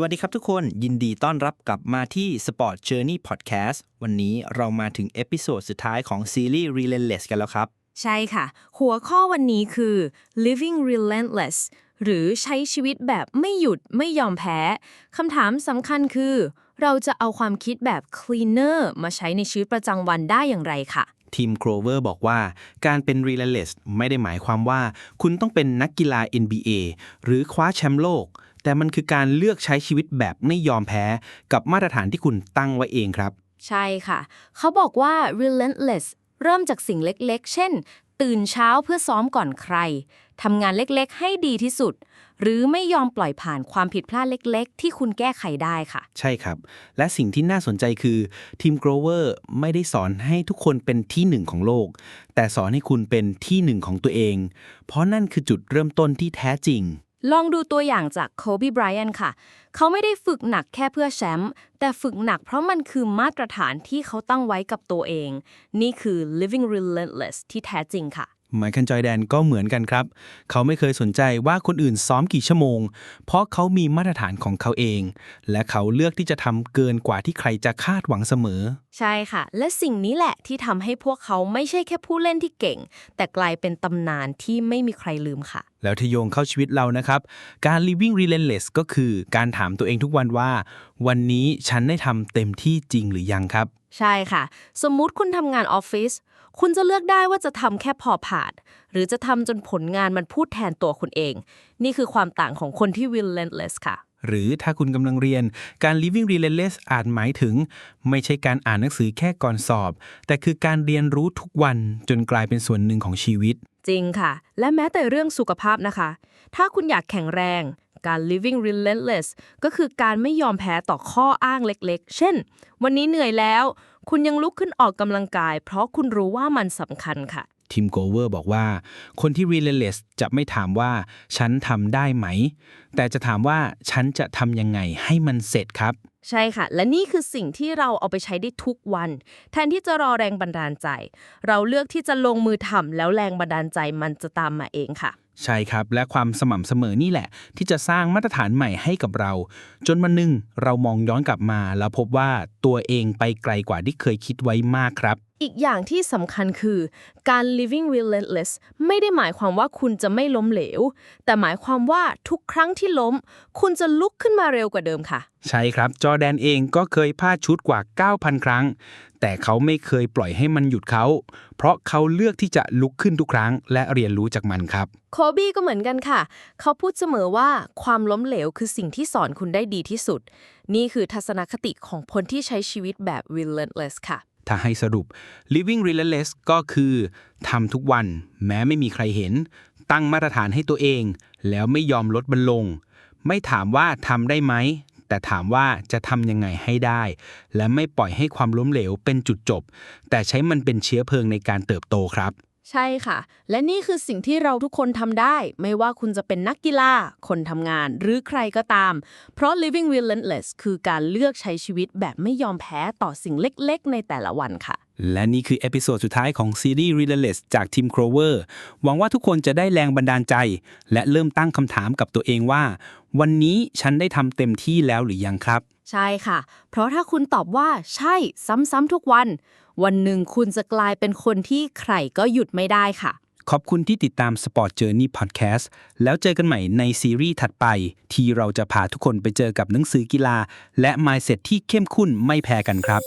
วัสดีครับทุกคนยินดีต้อนรับกลับมาที่ Sport Journey Podcast วันนี้เรามาถึงเอพิโซดสุดท้ายของซีรีส์ Relentless กันแล้วครับ ใช่ค่ะ หัวข้อวันนี้คือ living relentless หรือใช้ชีวิตแบบไม่หยุดไม่ยอมแพ้ คำถามสำคัญคือ เราจะเอาความคิดแบบ cleaner มาใช้ในชีวิตประจำวันได้อย่างไรค่ะ ทีมโครเวอร์บอกว่า การเป็น Relentless ไม่ได้หมายความว่า คุณต้องเป็นนักกีฬา NBA หรือคว้าแชมป์โลก แต่มันคือการเลือกใช้ชีวิตแบบไม่ยอมแพ้กับมาตรฐานที่คุณตั้งไว้เองครับ ใช่ค่ะ เขาบอกว่า relentless เริ่มจากสิ่งเล็กๆ เช่น ตื่นเช้าเพื่อซ้อมก่อนใครทำงานเล็กๆ ให้ดีที่สุด หรือไม่ยอมปล่อยผ่านความผิดพลาดเล็กๆ ที่คุณแก้ไขได้ค่ะ ใช่ครับ และสิ่งที่น่าสนใจคือทีมโกรเวอร์ไม่ได้สอนให้ทุกคนเป็นที่หนึ่งของโลก แต่สอนให้คุณเป็นที่หนึ่งของตัวเอง เพราะนั่นคือจุดเริ่มต้นที่แท้จริง ลองดูตัวอย่างจากโคบีไบรอันค่ะ เขาไม่ได้ฝึกหนักแค่เพื่อแชมป์แต่ฝึกหนักเพราะมันคือมาตรฐานที่เขาตั้งไว้กับตัวเอง นี่คือ living relentless ที่แท้จริงค่ะ ไมเคิลจอยแดนก็เหมือนกันครับ เขาไม่เคยสนใจว่าคนอื่นซ้อมกี่ชั่วโมง เพราะเขามีมาตรฐานของเขาเอง และเขาเลือกที่จะทำเกินกว่าที่ใครจะคาดหวังเสมอ ใช่ค่ะ และสิ่งนี้แหละที่ทำให้พวกเขาไม่ใช่แค่ผู้เล่นที่เก่ง แต่กลายเป็นตำนานที่ไม่มีใครลืมค่ะ แล้วทโยงเข้าชีวิตเรานะครับ การ living relentless ก็คือการถามตัวเองทุกวันว่า วันนี้ฉันได้ทำเต็มที่จริงหรือยังครับ ใช่ค่ะ สมมุติคุณทำงานออฟฟิศคุณจะเลือกได้ว่าจะทำแค่พอผ่าน หรือจะทำจนผลงานมันพูดแทนตัวคุณเอง นี่คือความต่างของคนที่ relentless ค่ะ หรือถ้าคุณกำลังเรียนการ living relentless อาจหมายถึง ไม่ใช่การอ่านหนังสือแค่ก่อนสอบ แต่คือการเรียนรู้ทุกวันจนกลายเป็นส่วนหนึ่งของชีวิต จริงค่ะ และแม้แต่เรื่องสุขภาพนะคะ ถ้าคุณอยากแข็งแรง การ living relentless ก็คือการไม่ยอมแพ้ต่อข้ออ้างเล็กๆ เช่น วันนี้เหนื่อยแล้ว คุณยังลุกขึ้นออกกำลังกาย เพราะคุณรู้ว่ามันสำคัญค่ะทีมโกเวอร์บอกว่า คนที่ relentless จะไม่ถามว่าฉันทำได้ไหม แต่จะถามว่าฉันจะทำยังไงให้มันเสร็จครับ ใช่ค่ะ และนี่คือสิ่งที่เราเอาไปใช้ได้ทุกวัน แทนที่จะรอแรงบันดาลใจ เราเลือกที่จะลงมือทำแล้วแรงบันดาลใจมันจะตามมาเองค่ะ ใช่ครับ และความสม่ำเสมอนี่แหละ ที่จะสร้างมาตรฐานใหม่ให้กับเรา จนวันหนึ่งเรามองย้อนกลับมา แล้วพบว่าตัวเองไปไกลกว่าที่เคยคิดไว้มากครับ อีกอย่างที่สำคัญคือ การ living relentless ไม่ได้หมายความว่าคุณจะไม่ล้มเหลว แต่หมายความว่าทุกครั้งที่ล้ม คุณจะลุกขึ้นมาเร็วกว่าเดิมค่ะ ใช่ครับ จอร์แดนเองก็เคยพลาดชุดกว่า 9,000 ครั้ง แต่เขาไม่เคยปล่อยให้มันหยุดเขา เพราะเขาเลือกที่จะลุกขึ้นทุกครั้ง และเรียนรู้จากมันครับ โคบี้ก็เหมือนกันค่ะ เขาพูดเสมอว่าความล้มเหลวคือสิ่งที่สอนคุณได้ดีที่สุด นี่คือทัศนคติของคนที่ใช้ชีวิตแบบ relentless ค่ะ ถ้าให้สรุป living relentless ก็คือทำทุกวัน แม้ไม่มีใครเห็น ตั้งมาตรฐานให้ตัวเอง แล้วไม่ยอมลดบันลง ไม่ถามว่าทำได้ไหม แต่ถามว่าจะทำยังไงให้ได้ และไม่ปล่อยให้ความล้มเหลวเป็นจุดจบ แต่ใช้มันเป็นเชื้อเพลิงในการเติบโตครับ ใช่ค่ะ และนี่คือสิ่งที่เราทุกคนทำได้ ไม่ว่าคุณจะเป็นนักกีฬา คนทำงาน หรือใครก็ตาม เพราะ living relentless คือการเลือกใช้ชีวิตแบบไม่ยอมแพ้ต่อสิ่งเล็กๆ ในแต่ละวันค่ะ และนี่คือเอพิโซดสุดท้ายของซีรีส์ Relentless จากทีม Clover หวังว่าทุกคนจะได้แรงบันดาลใจ และเริ่มตั้งคำถามกับตัวเองว่า วันนี้ฉันได้ทำเต็มที่แล้วหรือยังครับ ใช่ค่ะ เพราะถ้าคุณตอบว่าใช่ซ้ำๆทุกวัน วันหนึ่งคุณจะกลายเป็นคนที่ใครก็หยุดไม่ได้ค่ะ ขอบคุณที่ติดตาม Sport Journey Podcast แล้วเจอกันใหม่ในซีรีส์ถัดไป ที่เราจะพาทุกคนไปเจอกับหนังสือกีฬา และ mindset ที่เข้มข้นไม่แพ้กันครับ